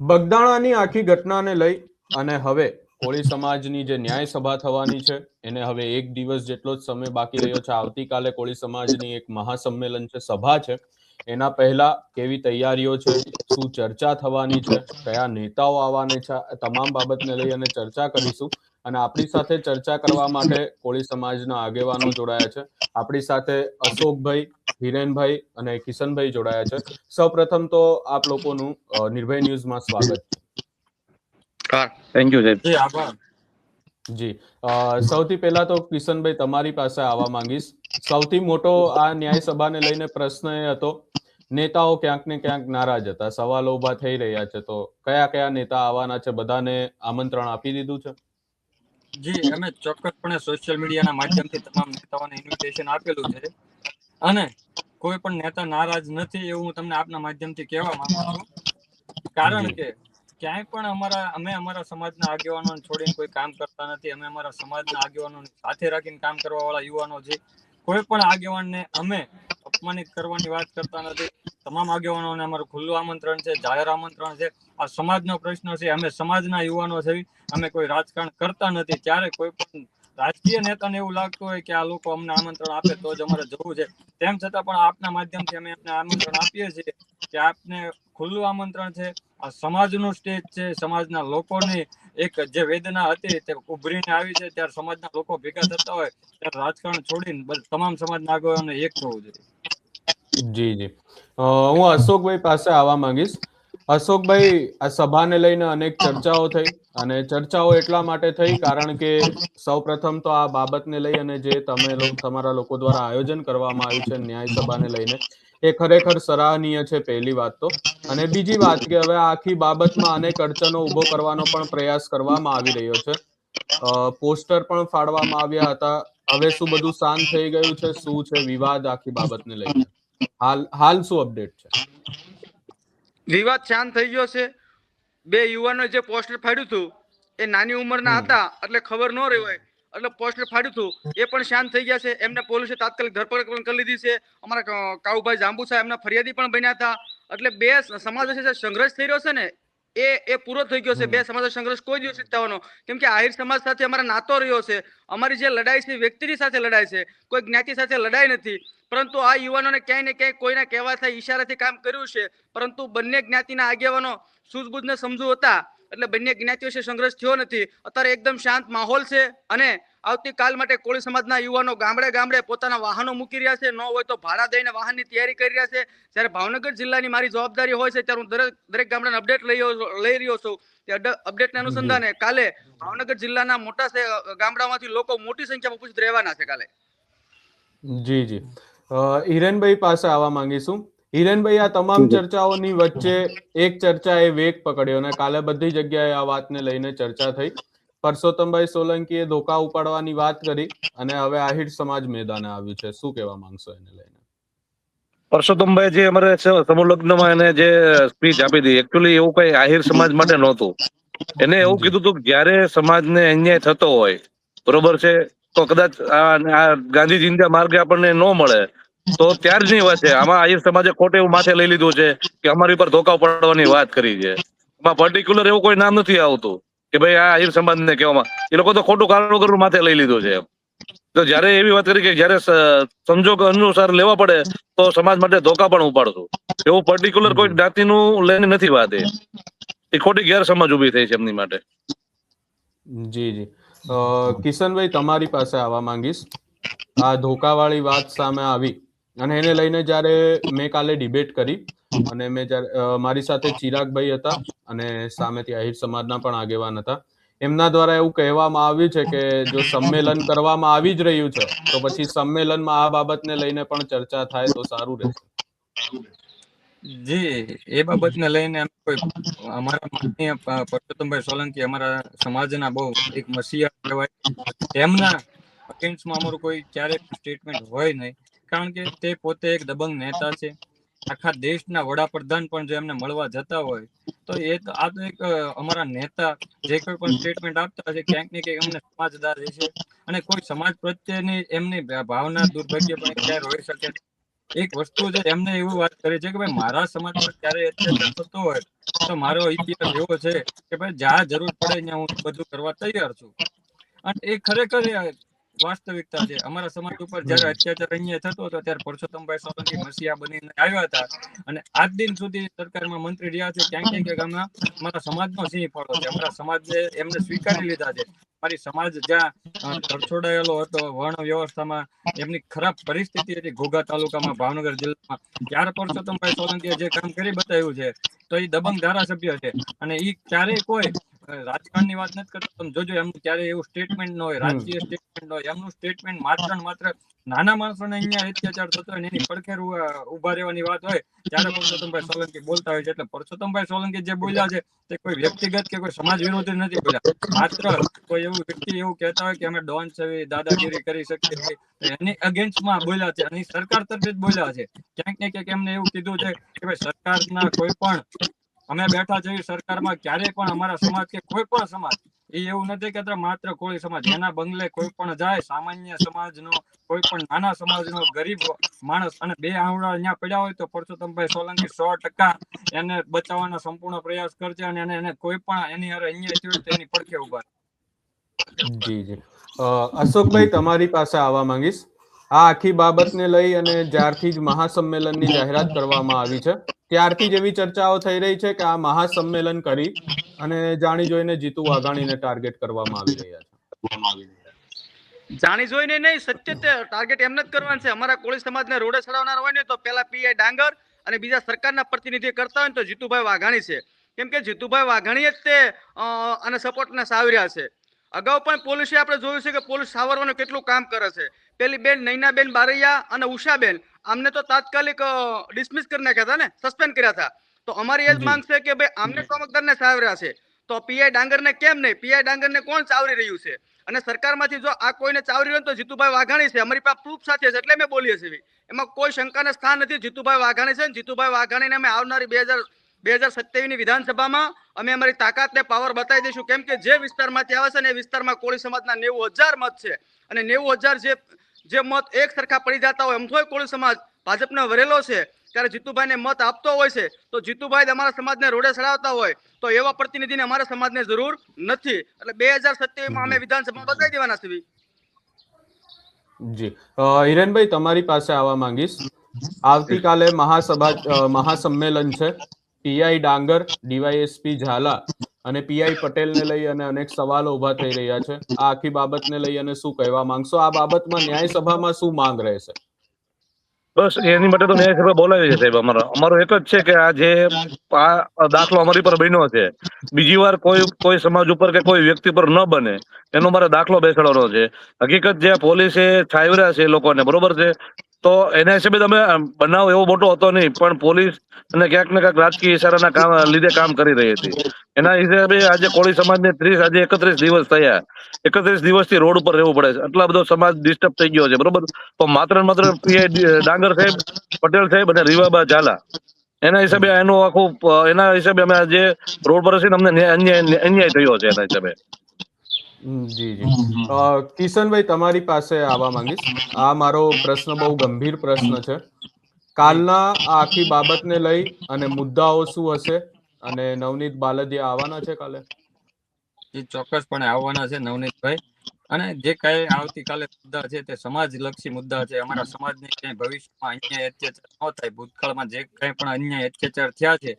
બગદાણાની આખી ઘટનાને લઈ અને હવે કોળી સમાજની જે ન્યાય સભા થવાની છે, એને હવે એક દિવસ જેટલો જ સમય બાકી રહ્યો છે. આવતીકાલે કોળી સમાજની એક મહાસંમેલન છે, સભા છે. એના પહેલા કેવી તૈયારીઓ છે, શું ચર્ચા થવાની છે, કયા નેતાઓ આવવાની છે તમામ બાબતને લઈ અને ચર્ચા કરીશું. અને આપણી સાથે ચર્ચા કરવા માટે કોળી સમાજના આગેવાનો જોડાયા છે. આપણી સાથે અશોકભાઈ હિરેનભાઈ અને કિશનભાઈ જોડાયા છે. સૌપ્રથમ તો આપ લોકોનું નિર્ભય ન્યૂઝમાં સ્વાગત છે. થેન્ક યુ સાહેબ. જી આભાર. જી સૌથી પહેલા તો કિશનભાઈ તમારી પાસે આવવા માંગીશ. સૌથી મોટો આ ન્યાય સભાને લઈને પ્રશ્ન એ હતો નેતાઓ ક્યાંક ને ક્યાંક નારાજ હતા. સવાલો ઊભા થઈ રહ્યા છે તો કયા કયા નેતા આવવાના છે બધાને આમંત્રણ આપી દીધું છે? જી અમે ચોક્કસપણે સોશિયલ મીડિયાના માધ્યમથી તમામ નેતાઓને ઇન્વિટેશન આપેલું છે. અને કોઈ પણ નેતા નારાજ નથી એવું હું તમને આપના માધ્યમથી કહેવા માંગુ છું. કારણ કે ક્યાંય પણ અમારા, અમે અમારા સમાજના આગેવાનોને છોડીને કોઈ કામ કરતા નથી. અમે અમારા સમાજના આગેવાનોને સાથે રાખીને કામ કરવા વાળા યુવાનો છે કોઈ પણ આગેવાનને અમે અપમાનિત કરવાની વાત કરતા નથી. તમામ આગેવાનોને અમારું ખુલ્લું આમંત્રણ છે, જાહેર આમંત્રણ છે. આ સમાજનો પ્રશ્ન છે. અમે સમાજના યુવાનો છે. અમે કોઈ રાજકારણ કરતા નથી. ત્યારે કોઈ પણ રાજકીય નેતાને એવું લાગતું હોય કે આ લોકો અમને આમંત્રણ આપે તો જ અમારે જવું છે. તેમ છતાં પણ આપના માધ્યમથી અમે એમને આમંત્રણ આપીએ છીએ કે આપને ખુલ્લું આમંત્રણ છે. આ સમાજનું સ્ટેજ છે. સમાજના લોકોની એક જે વેદના હતી તે ઉભરીને આવી છે. ત્યારે સમાજના લોકો ભેગા થતા હોય ત્યારે રાજકારણ છોડીને તમામ સમાજના આગેવાનોને એક થવું જોઈએ. જી જી. હું અશોકભાઈ પાસે આવવા માંગીશ. અશોકભાઈ આ સભાને લઈને અનેક ચર્ચાઓ થઈ અને ચર્ચાઓ એટલા માટે થઈ કારણ કે સૌપ્રથમ તો આ બાબતને લઈ અને જે તમે તમારા લોકો દ્વારા આયોજન કરવામાં આવ્યું છે ન્યાય સભાને લઈને એ ખરેખર સરાહનીય છે પહેલી વાત તો. અને બીજી વાત કે હવે આખી બાબતમાં અનેક અડચણો ઊભો કરવાનો પણ પ્રયાસ કરવામાં આવી રહ્યો છે. પોસ્ટર પણ ફાડવામાં આવ્યા હતા. હવે શું બધું શાંત થઈ ગયું છે? શું છે વિવાદ આખી બાબતને લઈને? હાલ હાલ શું અપડેટ છે? વિવાદ શાંત થઈ ગયો છે. બે યુવાનો જે પોસ્ટર ફાડ્યું હતું એ નાની ઉંમરના હતા એટલે ખબર ન રહી હોય એટલે પોસ્ટર ફાડ્યું હતું એ પણ શાંત થઈ ગયા છે. એમને પોલીસે તાત્કાલિક ધરપકડ પણ કરી લીધી છે. અમારા કાઉભાઈ જાંબુ સાહેબ એમના ફરિયાદી પણ બન્યા હતા. એટલે બે સમાજ વચ્ચે સંઘર્ષ થઈ રહ્યો છે ને એ એ પૂરો થઈ ગયો છે. બે સમાજનો સંઘર્ષ કોઈ દિવસ થવાનો. કેમ કે આહિર સમાજ સાથે અમારા નાતો રહ્યો છે. અમારી જે લડાઈ છે વ્યક્તિની સાથે લડાઈ છે. કોઈ જ્ઞાતિ સાથે લડાઈ નથી. પરંતુ આ યુવાનોને ક્યાંય ને ક્યાંય કોઈના કહેવાથી ઈશારાથી કામ કર્યું છે. પરંતુ બંને જ્ઞાતિના આગેવાનો સૂઝબૂઝને સમજુ હતા. એટલે બંને જ્ઞાતિઓ છે, સંઘર્ષ થયો નથી. અત્યારે એકદમ શાંત માહોલ છે અને આવતીકાલ માટે કોળી સમાજના યુવાનો ગામડે ગામડે પોતાના વાહનો મૂકી રહ્યા છે. ન હોય તો ભાડા દઈને વાહનની તૈયારી કરી રહ્યા છે. જ્યારે ભાવનગર જિલ્લાની મારી જવાબદારી હોય છે, ત્યારે હું દરેક દરેક ગામડાને અપડેટ લઈ લઈ રહ્યો છું. અપડેટના અનુસંધાને કાલે ભાવનગર જિલ્લાના મોટા ગામડામાંથી લોકો મોટી સંખ્યામાં ઉપસ્થિત રહેવાના છે કાલે. જી જી. હિરેનભાઈ પાસે આવવા માંગીશું. હિરેનભાઈ આ તમામ ચર્ચાઓની વચ્ચે એક ચર્ચા એ વેગ પકડ્યો અને કાલે બધી જગ્યાએ આ વાતને લઈને ચર્ચા થઈ. પરસોત્તમભાઈ સોલંકીએ ધોકા ઉપાડવાની વાત કરી અને હવે આહિર સમાજ મેદાને આવ્યું છે. શું કહેવા માંગશો એને લઈને? પરસોત્તમભાઈ જે અમારે સમૂહ લગ્નમાં એને જે સ્પીચ આપી હતી એકચ્યુઅલી એવું કઈ આહિર સમાજ માટે નહોતું. એને એવું કીધું હતું કે જ્યારે સમાજને અન્યાય થતો હોય બરોબર છે તો કદાચ આ ગાંધી ગાંધીજીના માર્ગે આપણને ન મળે. તો ત્યાર જ ની વાત છે. આમાં આહિર સમાજે ખોટે એવું માથે લઈ લીધું છે કે અમારી પર ધોકા પડવાની વાત કરી છે. એમાં પર્ટિક્યુલર એવું કોઈ નામ નથી આવતું કે ભાઈ આ આહિર સમાજને કહેવામાં. એ લોકો તો ખોટું કારણ માથે લઈ લીધું છે તો જ્યારે એવી વાત કરી કે જ્યારે સંજોગ અનુસાર લેવા પડે તો સમાજ માટે ધોકા પણ ઉપાડશું. એવું પર્ટિક્યુલર કોઈ જ્ઞાતિનું લઈને નથી વાત. એ ખોટી ગેરસમજ ઊભી થઈ છે એમની માટે. જી જી. કિશનભાઈ, તમારી પાસે આવવા માંગીશ. આ ધોકાવાળી વાત સામે આવી. અને એને લઈને જ્યારે મેં કાલે ડિબેટ કરી, અને મેં જ્યારે મારી સાથે ચિરાગભાઈ હતા અને સામેથી આહિર સમાજના પણ આગેવાન હતા. એમના દ્વારા એવું કહેવામાં આવ્યું છે કે જો સંમેલન કરવામાં આવી જ રહ્યું છે, તો પછી સંમેલનમાં આ બાબતને લઈને પણ ચર્ચા થાય તો સારું રહેશે. જી, એ બાબતને લઈને અમારા માનનીય પરસોત્તમભાઈ સોલંકી અમારા સમાજના બહુ એક મસીહા કહેવાય. એમના અગેન્સ્ટમાં અમારું કોઈ ક્યારેય સ્ટેટમેન્ટ હોય નહીં. કારણ કે તે પોતે એક દબંગ નેતા છે. આખા દેશના વડાપ્રધાન પણ જો એમને મળવા જતા હોય, તો એ તો આ તો એક અમારા નેતા જે કોઈ પણ સ્ટેટમેન્ટ આપતા હશે, ક્યાંક ને ક્યાંક એમને સમાજદાર છે અને કોઈ સમાજ પ્રત્યેની એમની ભાવના દુર્ભાગ્ય પણ ક્યારે હોઈ શકે એક વસ્તુ છે એમને એવું વાત કરી છે કે ભાઈ, મારા સમાજ પર ક્યારે અત્યાચાર થતો હોય, તો મારો ઇતિહાસ એવો છે કે ભાઈ, જ્યાં જરૂર પડે ત્યાં હું બધું કરવા તૈયાર છું. અને એ ખરેખર વાસ્તવિકતા છે. અમારા સમાજ ઉપર જયારે અત્યાચાર અહીંયા થતો હતો ત્યારે પરસોત્તમભાઈ સોલંકી મસીહા બનીને આવ્યા હતા. અને આજ દિન સુધી સરકારમાં મંત્રી રહ્યા છે ક્યાંક ક્યાંક અમે અમારા સમાજનો સિંહ ફળો છે. અમારા સમાજને એમને સ્વીકારી લીધા છે. મારી સમાજ જ્યાં અ, હતો વર્ણ વ્યવસ્થામાં એમની ખરાબ પરિસ્થિતિ હતી. ઘોઘા તાલુકામાં ભાવનગર જિલ્લામાં. ત્યારે પરસોત્તમભાઈ સોલંકીએ જે કામ કરી બતાવ્યું છે તો એ દબંગ ધારાસભ્ય છે. અને એ ક્યારેય કોઈ રાજકારણની વાત નથી કરતો તમે જોજો એમનું ક્યારે એવું સ્ટેટમેન્ટ ન હોય રાજકીય સ્ટેટમેન્ટ હોય એમનું સ્ટેટમેન્ટ માત્ર ને માત્ર નાના માણસોને અહીંયા અત્યાચાર થતો હોય એની પડખે ઊભા રહેવાની વાત હોય ત્યારે પરસોત્તમભાઈ સોલંકી બોલતા હોય છે. એટલે પરસોત્તમભાઈ સોલંકી જે બોલ્યા છે તે કોઈ વ્યક્તિગત કે કોઈ સમાજ વિરોધી નથી બોલ્યા. માત્ર કોઈ એવું વ્યક્તિ એવું કહેતા હોય કે અમે ડોન છે દાદાગીરી કરી શકીએ એની અગેન્સ્ટમાં બોલ્યા છે અને સરકાર તરફે જ બોલ્યા છે. ક્યાંક ને ક્યાંક એમને એવું કીધું છે કે ભાઈ સરકારના કોઈ પણ અમે બેઠા છે સરકારમાં, ક્યારેય પણ અમારા સમાજ કે કોઈ પણ સમાજ, એ એવું નથી કે માત્ર કોળી સમાજ એના બંગલે કોઈ પણ જાય, સામાન્ય સમાજનો, કોઈ પણ નાના સમાજનો ગરીબ માણસ અને બે આંવડા અહીંયા પડ્યા હોય તો પરસોત્તમભાઈ સોલંકી સો ટકા એને બચાવવાનો સંપૂર્ણ પ્રયાસ કરશે અને એને એને કોઈ પણ એની હારે અહીંયા થયું તેની પડખે ઊભા જી જી. અશોકભાઈ, તમારી પાસે આવવા માંગીશ. આ આખી બાબતને લઈ અને જ્યારથી જ મહાસંમેલનની જાહેરાત કરવામાં આવી છે, ત્યારથી જ એવી ચર્ચાઓ થઈ રહી છે કે આ મહાસંમેલન કરી અને જાણી જોઈને જીતુ વાઘાણીને ટાર્ગેટ કરવામાં આવી રહ્યા છે. જાણી જોઈને નહીં, સત્ય ટાર્ગેટ એમને જ કરવાનું છે. અમારા કોળી સમાજને રોડે ચડાવનાર હોય ને તો પેલા પીઆઈ ડાંગર અને બીજા સરકારના પ્રતિનિધિ કરતા હોય તો જીતુભાઈ વાઘાણી છે. કેમ કે જીતુભાઈ વાઘાણી જ તે અને સપોર્ટને રહ્યા છે. અગાઉ પણ પોલીસે આપણે જોયું છે કે પોલીસ સાવરવાનું કેટલું કામ કરે છે. પેલી બેન નૈનાબેન બારૈયા અને ઉષાબેન આમને તો તાત્કાલિક ડિસમિસ કરી નાખ્યા હતા ને સસ્પેન્ડ કર્યા હતા તો અમારી એ જ. માંગ છે કે ભાઈ આમને ચમકદારને સાવર્યા છે. તો પીઆઈ ડાંગરને કેમ નહીં? પીઆઈ ડાંગરને કોણ ચાવરી રહ્યું છે? અને સરકારમાંથી જો આ કોઈને ચાવરી રહ્યું તો જીતુભાઈ વાઘાણી છે. અમારી પાસે પ્રૂફ સાથે છે એટલે અમે બોલીએ છીએ એમાં કોઈ શંકાને સ્થાન નથી. જીતુભાઈ વાઘાણી છે ને જીતુભાઈ વાઘાણીને અમે આવનારી બે હજાર બે હજાર સત્યાવીસની વિધાનસભામાં અમે અમારી તાકાતને પાવર બતાવી દઈશું. કેમ કે જે વિસ્તારમાંથી આવે છે ને એ વિસ્તારમાં કોળી સમાજના નેવું હજાર મત છે. અને નેવું હજાર જે જે મત એક સરખા પડી જતા હોય એમ થોય કોળી સમાજ ભાજપને વરેલો છે ત્યારે જીતુભાઈને મત આપતો હોય છે તો જીતુભાઈ અમારા સમાજને રોડે ચડાવતા હોય તો એવા પ્રતિનિધિને અમારા સમાજને જરૂર નથી. એટલે બે હજાર સત્યાવીસમાં અમે વિધાનસભામાં બતાવી દેવાના છીએ જી. હિરેનભાઈ તમારી પાસે આવવા માંગીશ. આવતીકાલે મહાસભા મહાસંમેલન છે. પીઆઈ ડાંગર ડીવાયએસપી ઝાલા અને પીઆઈ પટેલને લઈ અને અનેક સવાલો ઊભા થઈ રહ્યા છે. આ આખી બાબતને લઈ અને શું કહેવા માંગશો? આ બાબતમાં ન્યાય સભામાં શું માંગ રહેશે? બસ, એની માટે તો ન્યાયસભા બોલાવી છે સાહેબ અમારો. અમારો એક જ છે કે આ જે દાખલો અમારી પર બન્યો છે, બીજી વાર કોઈ કોઈ સમાજ ઉપર કે કોઈ વ્યક્તિ પર ન બને, એનો મારે દાખલો બેસાડવાનો છે. હકીકત જે પોલીસે છાવર્યા છે લોકોને, બરોબર છે? તો એના હિસાબે તમે બનાવ એવો મોટો હતો નહીં, પણ પોલીસ અને ક્યાંક ને ક્યાંક રાજકીય ઇશારાના કામ, લીધે કામ કરી રહી હતી. એના હિસાબે આજે કોળી સમાજને ત્રીસ, આજે એકત્રીસ દિવસ થયા. એકત્રીસ દિવસથી રોડ ઉપર રહેવું પડે છે. આટલા બધો સમાજ ડિસ્ટર્બ થઈ ગયો છે, બરોબર? તો માત્ર માત્ર ડાંગર સાહેબ, પટેલ સાહેબ અને રીવાબા ઝાલા. એના હિસાબે એનું આખું એના હિસાબે અમે આજે રોડ પર છે અમને અન્યાય અન્યાય થયો છે એના હિસાબે. જી જી. કિશનભાઈ તમારી પાસે આવવા માંગીશ. આ મારો પ્રશ્ન બહુ ગંભીર પ્રશ્ન છે. કાલના આ આખી બાબતને લઈ અને મુદ્દાઓ શું હશે? અને નવનીત બાલદિયા આવવાના છે કાલે? એ ચોક્કસપણે આવવાના છે નવનીતભાઈ. અને જે કઈ આવતીકાલે મુદ્દા છે તે સમાજલક્ષી મુદ્દા છે. અમારા સમાજને ક્યાંય ભવિષ્યમાં અન્યાય અત્યાચાર ન થાય. ભૂતકાળમાં જે કઈ પણ અન્યાય અત્યાચાર થયા છે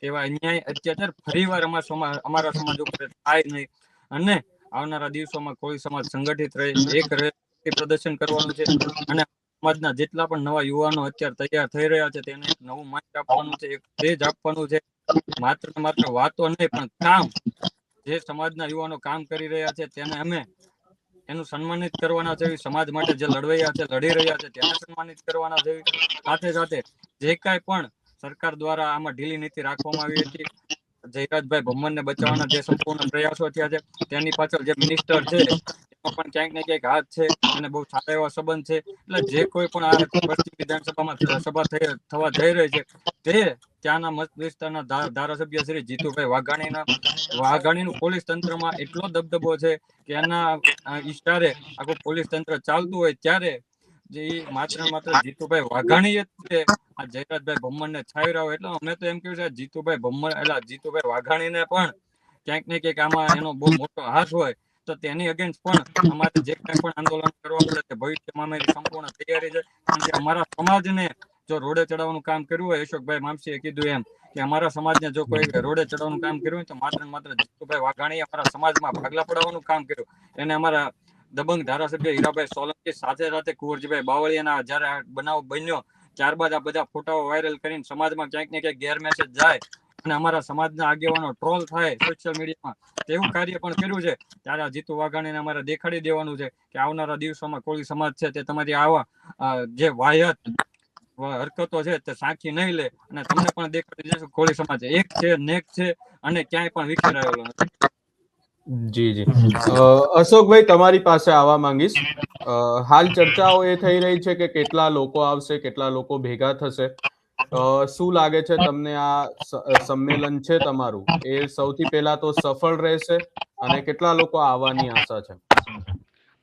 તેવા અન્યાય અત્યાચાર ફરીવાર અમારા સમાજ અમારા સમાજ ઉપર થાય નહીં. અને આવનારા દિવસોમાં કોઈ સમાજ સંગઠિત રહે, એક રહે પ્રદર્શન કરવાનું છે. અને સમાજના જેટલા પણ નવા યુવાનો અત્યારે તૈયાર થઈ રહ્યા છે, તેને નવું મંચ આપવાનું છે, એક સ્ટેજ આપવાનું છે. માત્ર ને માત્ર વાતો નહીં, પણ કામ. જે સમાજના યુવાનો કામ કરી રહ્યા છે, તેને અમે એનું સન્માનિત કરવાના છે. સમાજ માટે જે લડવૈયા છે, લડી રહ્યા છે, તેને સન્માનિત કરવાના છે. સાથે સાથે જે કાંઈ પણ સરકાર દ્વારા આમાં ઢીલી નીતિ રાખવામાં આવી હતી જયરાજભાઈ ભમ્મનને બચાવવાના જે સંપૂર્ણ પ્રયાસો થયા છે તેની પાછળ જે મિનિસ્ટર છે એમાં પણ ક્યાંક ને ક્યાંક હાથ છે અને બહુ સારા એવા સંબંધ છે. એટલે જે કોઈ પણ આ પશ્ચિમ વિધાનસભામાં સભા થવા જઈ રહી છે તે ત્યાંના મત વિસ્તારના ધારાસભ્ય શ્રી જીતુભાઈ વાઘાણીના વાઘાણીનું પોલીસ તંત્રમાં એટલો દબદબો છે કે એના અ, ઈશારે આખું પોલીસ તંત્ર ચાલતું હોય ત્યારે જે માત્ર માત્ર જીતુભાઈ વાઘાણી જ આ જયરાજભાઈ ભમ્મર ને છાવરાવ એટલે અમે તો એમ કહ્યું છે જીતુભાઈ ભમ્મર એટલે જીતુભાઈ વાઘાણી ને પણ ક્યાંક ને ક્યાંક આમાં એનો બહુ મોટો હાથ હોય તો તેની અગેન્સ્ટ પણ અમારે જે કઈ પણ આંદોલન કરવા પડે તે ભવિષ્યમાં અમારી સંપૂર્ણ તૈયારી છે. કારણ કે અમારા સમાજને જો રોડે ચડાવવાનું કામ કર્યું હોય, અશોકભાઈ મામસીએ કીધું એમ કે અમારા સમાજને જો કોઈ રોડે ચડાવવાનું કામ કર્યું હોય તો માત્ર માત્ર જીતુભાઈ વાઘાણીએ અમારા સમાજમાં ભાગલા પડાવવાનું કામ કર્યું. એને અમારા દબંગ ધારાસભ્ય હીરાભાઈ સોલંકી સાથે સાથે કુંવરજીભાઈ બાવળિયાના જયારે બનાવ બન્યો, ત્યારબાદ આ બધા ફોટાઓ વાયરલ કરીને સમાજમાં ક્યાંક ને ક્યાંક ગેરમેસેજ જાય અને અમારા સમાજના આગેવાનો ટ્રોલ થાય સોશિયલ મીડિયામાં તેવું કાર્ય પણ કર્યું છે. ત્યારે આ જીતુ વાઘાણીને અમારે દેખાડી દેવાનું છે કે આવનારા દિવસોમાં કોળી સમાજ છે તે તમારી આવા જે વાયત હરકતો છે તે સાંખી નહીં લે અને તમને પણ દેખાડી દેશે કોળી સમાજ એક છે, નેક છે અને ક્યાંય પણ વિખેરાયેલો નથી. જી જી. અશોકભાઈ તમારી પાસે આવવા માંગીશ. અ, હાલ ચર્ચાઓ એ થઈ રહી છે કે કેટલા લોકો આવશે કેટલા લોકો ભેગા થશે. શું લાગે છે તમને આ સંમેલન છે તમારું? એ સૌથી પહેલા તો સફળ રહેશે અને કેટલા લોકો આવવાની આશા છે?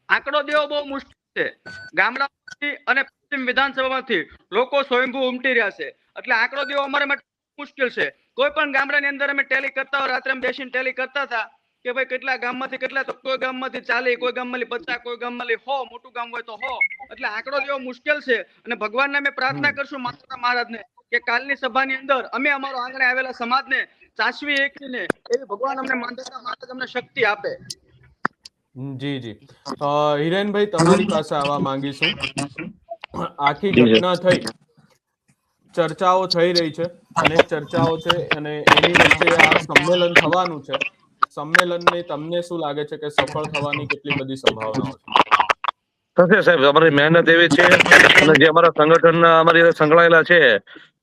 આંકડો દેવો બહુ મુશ્કેલ છે. ગામડામાંથી અને પશ્ચિમ વિધાનસભામાંથી લોકો સ્વયંભૂ ઉમટી રહ્યા છે. એટલે આંકડો દેવો અમારા માટે મુશ્કેલ છે. કોઈ પણ ગામડાની અંદર અમે ટેલી કરતા રાત્રે બેસીને ટેલી કરતા હતા કે ભાઈ કેટલા ગામમાંથી કેટલા તો કોઈ ગામમાંથી ચાલે કોઈ ગામમાંથી પચાસ કોઈ ગામમાંથી હો મોટું ગામ હોય તો હો એટલે આંકડો લેવો મુશ્કેલ છે. અને ભગવાનને અમે પ્રાર્થના કરશું માતા મહારાજને કે કાલની સભાની અંદર અમે અમારો આંગણે આવેલા સમાજને ચાસવી એકીને એવી ભગવાન અમને માતા મહારાજ અમને શક્તિ આપે. જી જી. હિરેનભાઈ તમારી પાસે આવવા માંગીશું. આખી. ઘટના થઈ ચર્ચાઓ થઈ રહી છે. અનેક ચર્ચાઓ છે અને એની વચ્ચે આ સંમેલન થવાનું છે. સંમેલનને તમને શું લાગે છે કે સફળ થવાની કેટલી બધી સંભાવનાઓ છે? થશે સાહેબ અમારી મહેનત એવી છે અને જે અમારા સંગઠન અમારી સંકળાયેલા છે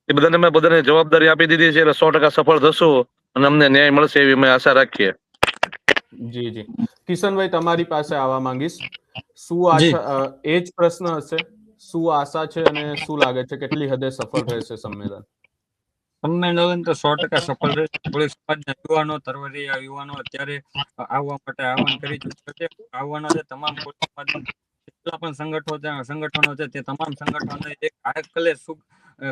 એ બધાને અમે બધાને જવાબદારી આપી દીધી છે એટલે સો ટકા સફળ થશું અને અમને ન્યાય મળશે એવી અમે આશા રાખીએ. જી જી. કિશનભાઈ તમારી પાસે આવવા માંગીશ. શું આશા એ જ પ્રશ્ન હશે? શું આશા છે અને શું લાગે છે? કેટલી હદે સફળ રહેશે સંમેલન? સંમેલન તો સો ટકા સફળ રહેશે. પોલીસ સમાજના યુવાનો તરવરિયા યુવાનો અત્યારે આવવા માટે આહવાન કરી ચૂક્યા છે. આવવાના છે તમામ પોલીસ સમાજના જેટલા પણ સંગઠનો છે સંગઠનો છે તે તમામ સંગઠનોને એક આકલે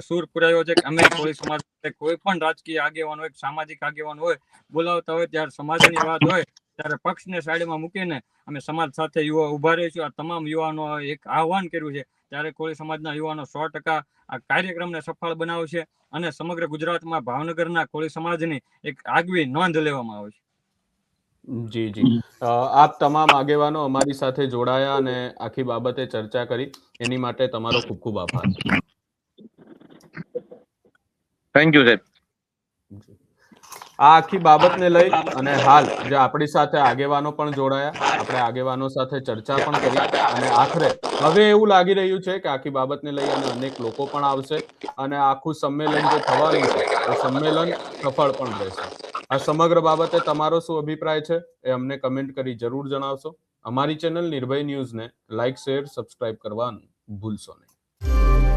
સૂર પુરાયો છે કે અમે પોલીસ સમાજ કોઈ પણ રાજકીય આગેવાન હોય સામાજિક આગેવાન હોય બોલાવતા હોય ત્યારે સમાજની વાત હોય ત્યારે પક્ષને સાઈડમાં મૂકીને અમે સમાજ સાથે યુવા ઊભા રહીશું આ તમામ યુવાનો એક આહવાન કર્યું છે. ત્યારે કોળી સમાજના યુવાનો સો ટકા આ કાર્યક્રમને સફળ બનાવશે અને સમગ્ર ગુજરાતમાં ભાવનગરના કોળી સમાજની એક આગવી નોંધ લેવામાં આવશે. જી જી. આપ તમામ આગેવાનો અમારી સાથે જોડાયા અને આખી બાબતે ચર્ચા કરી. એની માટે તમારો ખૂબ ખૂબ આભાર. થેન્ક યુ સાહેબ આ આખી બાબતને લઈ અને હાલ જે આપણી સાથે આગેવાનો પણ જોડાયા, આપણે આગેવાનો સાથે ચર્ચા પણ કરી અને આખરે હવે એવું લાગી રહ્યું છે કે આખી બાબતને લઈ અને અનેક લોકો પણ આવશે અને આખું સંમેલન જે થવાનું છે, એ સંમેલન સફળ પણ રહેશે. આ સમગ્ર બાબતે તમારો શું અભિપ્રાય છે એ અમને કમેન્ટ કરી જરૂર જણાવશો. અમારી ચેનલ નિર્ભય ન્યૂઝને લાઇક શેર, સબસ્ક્રાઇબ કરવાનું ભૂલશો નહીં.